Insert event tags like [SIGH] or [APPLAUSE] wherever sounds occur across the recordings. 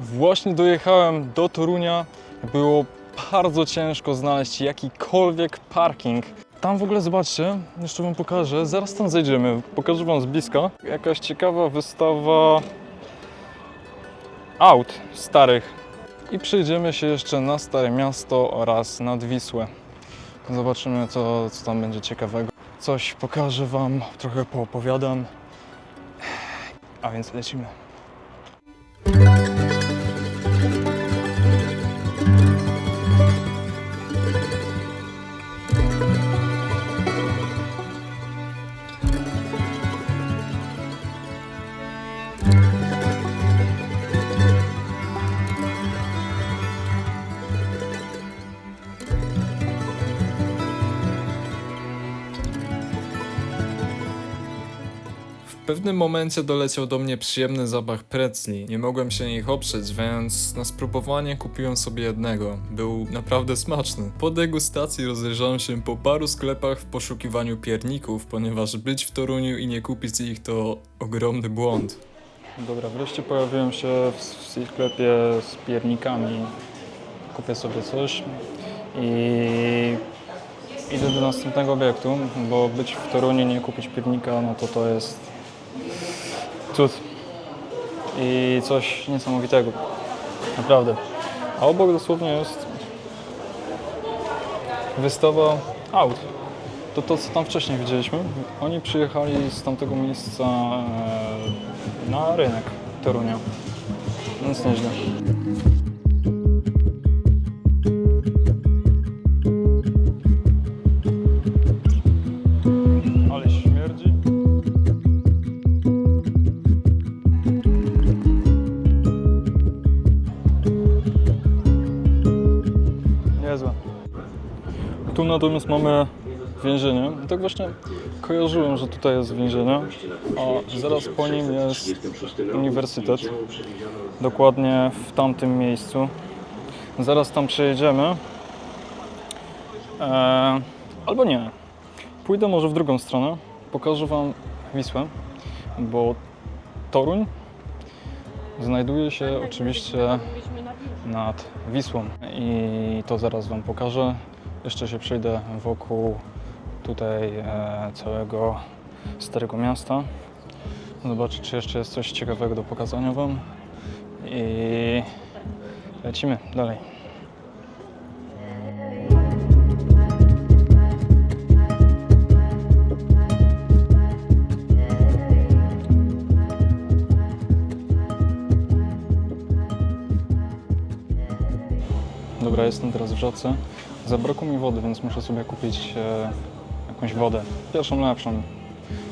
Właśnie dojechałem do Torunia. Było bardzo ciężko znaleźć jakikolwiek parking. Tam w ogóle zobaczcie, jeszcze wam pokażę, zaraz tam zejdziemy, pokażę wam z bliska. Jakaś ciekawa wystawa aut starych. I przejdziemy się jeszcze na Stare Miasto oraz nad Wisłę. Zobaczymy co, co tam będzie ciekawego. Coś pokażę wam, trochę poopowiadam. A więc lecimy. Pewnym momencie doleciał do mnie przyjemny zapach pretzli. Nie mogłem się ich oprzeć, więc na spróbowanie kupiłem sobie jednego. Był naprawdę smaczny. Po degustacji rozejrzałem się po paru sklepach w poszukiwaniu pierników, ponieważ być w Toruniu i nie kupić ich to ogromny błąd. Dobra, wreszcie pojawiłem się w, sklepie z piernikami. Kupię sobie coś i idę do następnego obiektu, bo być w Toruniu i nie kupić piernika, no to to jest cud. I coś niesamowitego. Naprawdę. A obok dosłownie jest wystawa aut. To to, co tam wcześniej widzieliśmy. Oni przyjechali z tamtego miejsca e, na rynek Torunia. Więc nieźle. Tu natomiast mamy więzienie. I Tak właśnie kojarzyłem, że tutaj jest więzienie, a zaraz po nim jest uniwersytet. Dokładnie w tamtym miejscu. Zaraz tam przejedziemy. Eee, albo nie. Pójdę może w drugą stronę. Pokażę Wam Wisłę, bo Toruń znajduje się oczywiście nad Wisłą i to zaraz Wam pokażę. Jeszcze się przejdę wokół tutaj e, całego Starego Miasta. Zobaczę, czy jeszcze jest coś ciekawego do pokazania Wam. I lecimy dalej. Dobra, jestem teraz w rzece. Zabrakło mi wody, więc muszę sobie kupić e, jakąś wodę. Pierwszą lepszą,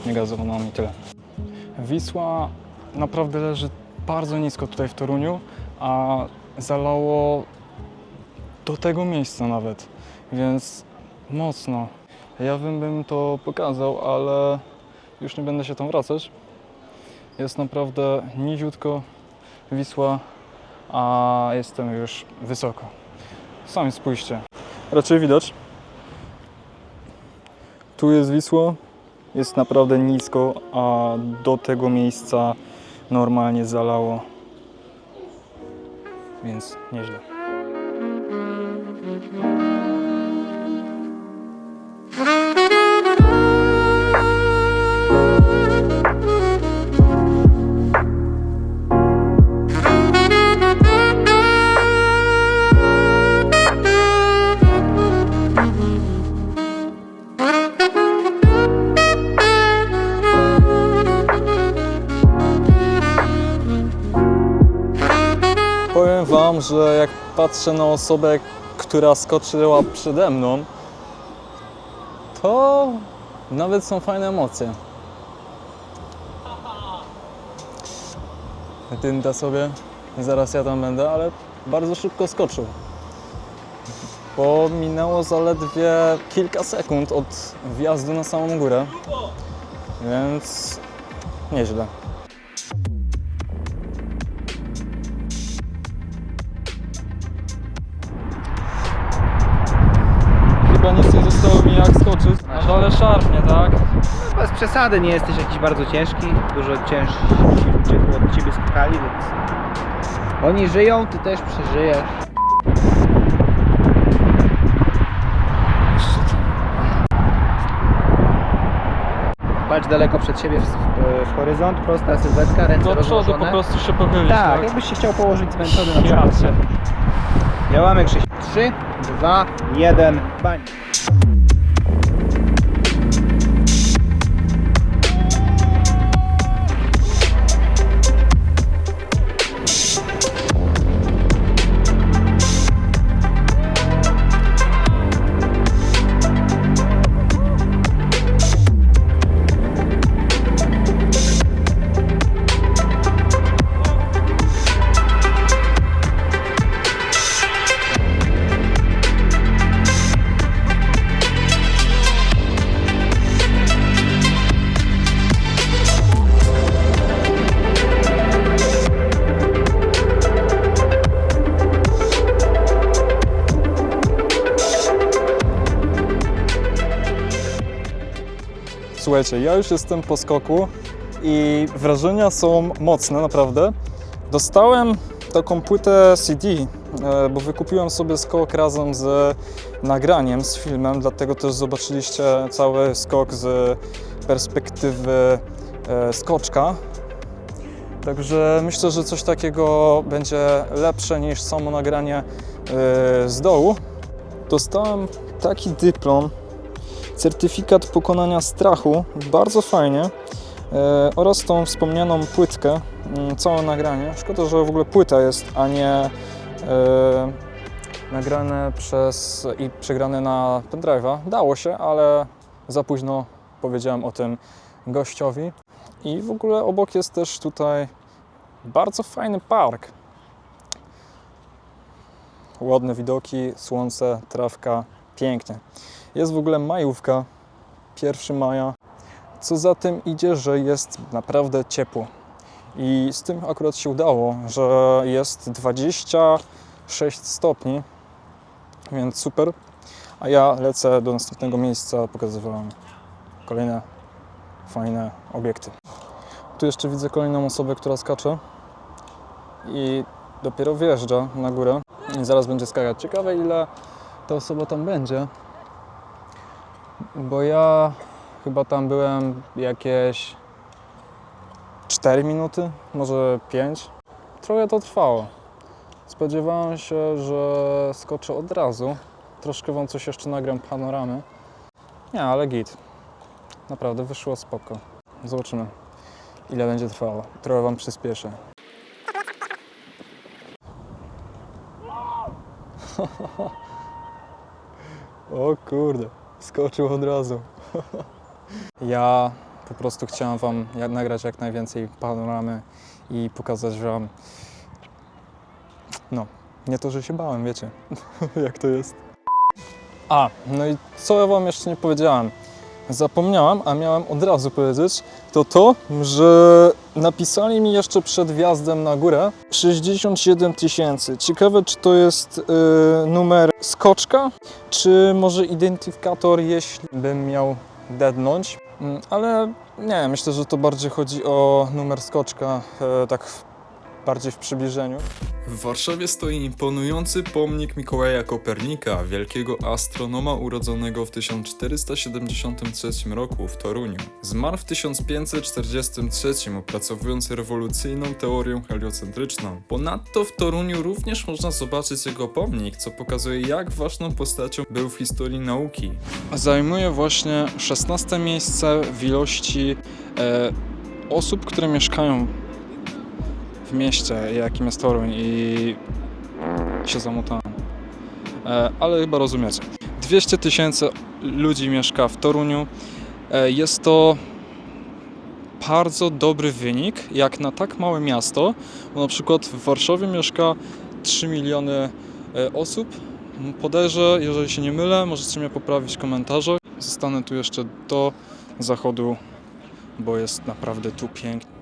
niegazowaną i tyle. Wisła naprawdę leży bardzo nisko tutaj w Toruniu, a zalało do tego miejsca nawet, więc mocno. Ja bym, bym to pokazał, ale już nie będę się tam wracać. Jest naprawdę niziutko Wisła, a jestem już wysoko. Sami spójrzcie. Raczej widać. Tu jest Wisła, jest naprawdę nisko, a do tego miejsca normalnie zalało. Więc nieźle. Powiem Wam, że jak patrzę na osobę, która skoczyła przede mną, to nawet są fajne emocje. Dynda sobie, zaraz ja tam będę, ale bardzo szybko skoczył. Bo minęło zaledwie kilka sekund od wjazdu na samą górę, więc nieźle. Przesady, nie jesteś jakiś bardzo ciężki. Dużo ciężsi ludzie tu od ciebie skakali, więc Oni żyją, ty też przeżyjesz. Patrz daleko przed siebie w, w, w horyzont, prosta sylwetka, ręce Do przodu rozłożone. po prostu się pochylić, Tak, jakbyś się chciał położyć zmęczony na Ja przykład. Działamy Krzyś. 3, 2, 1, bań. Słuchajcie, ja już jestem po skoku i wrażenia są mocne, naprawdę. Dostałem taką płytę CD, e, bo wykupiłem sobie skok razem z nagraniem, z filmem, dlatego też zobaczyliście cały skok z perspektywy e, skoczka. Także myślę, że coś takiego będzie lepsze niż samo nagranie e, z dołu. Dostałem taki dyplom certyfikat pokonania strachu, bardzo fajnie, e, oraz tą wspomnianą płytkę, mm, całe nagranie. Szkoda, że w ogóle płyta jest, a nie e, nagrane przez i przegrane na pendrive'a. Dało się, ale za późno powiedziałem o tym gościowi. I w ogóle obok jest też tutaj bardzo fajny park. Ładne widoki, słońce, trawka, pięknie. Jest w ogóle majówka, 1 maja. Co za tym idzie, że jest naprawdę ciepło. I z tym akurat się udało, że jest 26 stopni, więc super. A ja lecę do następnego miejsca, pokazywać Wam kolejne fajne obiekty. Tu jeszcze widzę kolejną osobę, która skacze i dopiero wjeżdża na górę i zaraz będzie skakać. Ciekawe ile ta osoba tam będzie. Bo ja chyba tam byłem jakieś 4 minuty, może 5. Trochę to trwało. Spodziewałem się, że skoczę od razu. Troszkę wam coś jeszcze nagram panoramy. Nie, ale git. Naprawdę wyszło spoko. Zobaczymy, ile będzie trwało. Trochę wam przyspieszę. [LAUGHS] O kurde, skoczył od razu. [LAUGHS] Ja po prostu chciałem Wam nagrać jak najwięcej panoramy i pokazać Wam. No, nie to, że się bałem, wiecie, [LAUGHS] jak to jest. A, no i co ja Wam jeszcze nie powiedziałem? Zapomniałem, a miałem od razu powiedzieć, to to, że napisali mi jeszcze przed wjazdem na górę 67 tysięcy. Ciekawe, czy to jest y, numer skoczka, czy może identyfikator, jeśli bym miał deadnąć. Mm, Ale nie, myślę, że to bardziej chodzi o numer skoczka, e, tak bardziej w przybliżeniu. W Warszawie stoi imponujący pomnik Mikołaja Kopernika, wielkiego astronoma urodzonego w 1473 roku w Toruniu. Zmarł w 1543, opracowując rewolucyjną teorię heliocentryczną. Ponadto w Toruniu również można zobaczyć jego pomnik, co pokazuje jak ważną postacią był w historii nauki. Zajmuje właśnie 16 miejsce w ilości e, osób, które mieszkają w mieście, jakim jest Toruń i się zamotałem. E, ale chyba rozumiecie. 200 tysięcy ludzi mieszka w Toruniu. E, jest to bardzo dobry wynik, jak na tak małe miasto, bo na przykład w Warszawie mieszka 3 miliony e, osób. Podejrzę, jeżeli się nie mylę, możecie mnie poprawić w komentarzach. Zostanę tu jeszcze do zachodu, bo jest naprawdę tu pięknie.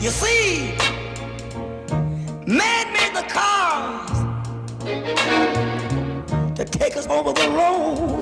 You see, man made the cars to take us over the road.